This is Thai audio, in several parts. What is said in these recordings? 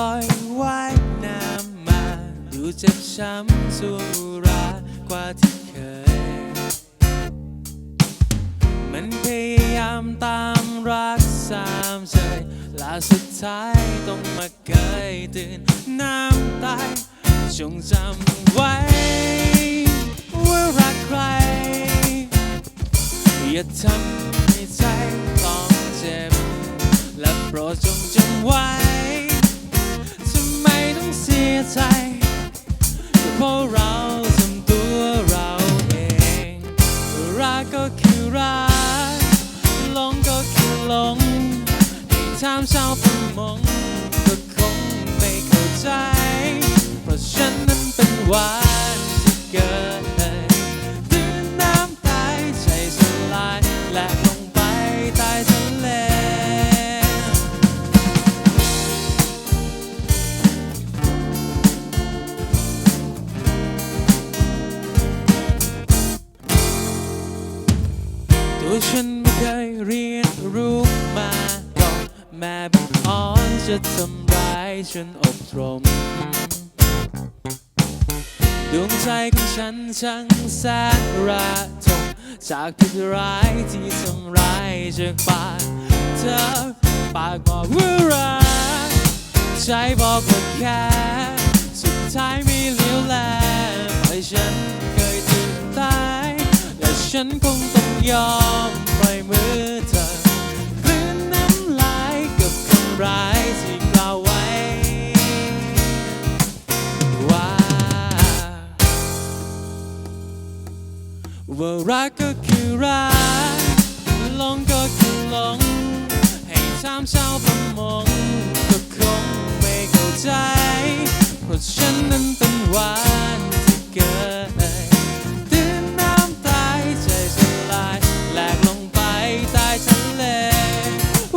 ลอยว่ายน้ำมา ดูเจ็บช้ำสุรากว่าที่เคย มันพยายามตามรักสามเฉยละสุดท้ายต้องมาเกยตื่นน้ำตายจงจำไว้ ว่ารักใคร อย่าทำให้ใจต้องเจ็บ และโปรดจงจำไว้ ใจเพราะเราทำตัวเราเอง รักก็คือรักหลงก็คือหลงให้ถามชาวประมงก็คงไม่เข้าใจ เพราะฉันนั้นเป็นหวานที่เกิดตื่นน้ำตายใจสลายแลก ฉันไม่เคยเรียนรู้มาก่อนแม่บังอ่อนจะทำร้ายฉันอบรม ดวงใจของฉันช่างแสนระทมจากพิษร้ายที่ทำร้ายจากปากเธอปากบอกว่ารักใจบอกว่าแค่สุดท้ายไม่เหลียวแลปล่อยฉันเคยถึงตายและฉันคงต้องยอม ว่ารักก็คือรักหลงก็คือหลง ให้ถามชาวประมงก็คงไม่เข้าใจ เพราะฉันนั้นเป็นหวานที่เกิดตื่นน้ำตายใจสลายแหลกลงไปใต้ทะเล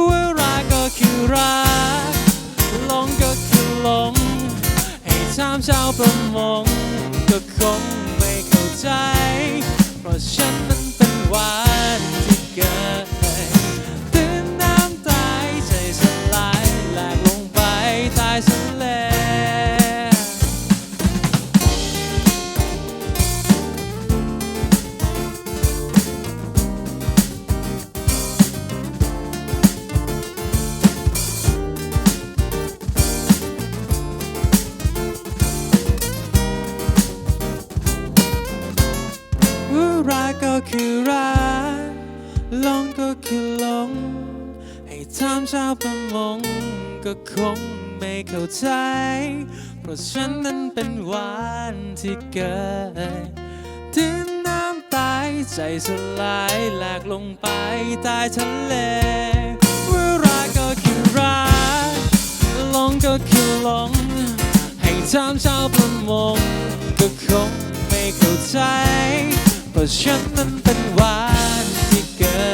ว่ารักก็คือรักหลงก็คือหลง ให้ถามชาวประมงก็คงไม่เข้าใจ เพราะฉัน กก็คือรักหลงก็คือหลง ให้ถามชาวประมงก็คงไม่เข้าใจ เพราะฉันนั้นเป็นหวานที่เกิดถึงน้ำตายใจสลายแหลกลงไปใต้ทะเลว่ารักก็คือรักหลงก็คือหลง ให้ถามชาวประมงก็คงไม่เข้าใจ เพราะฉันนั้นเป็นหวานที่เกิดตื่น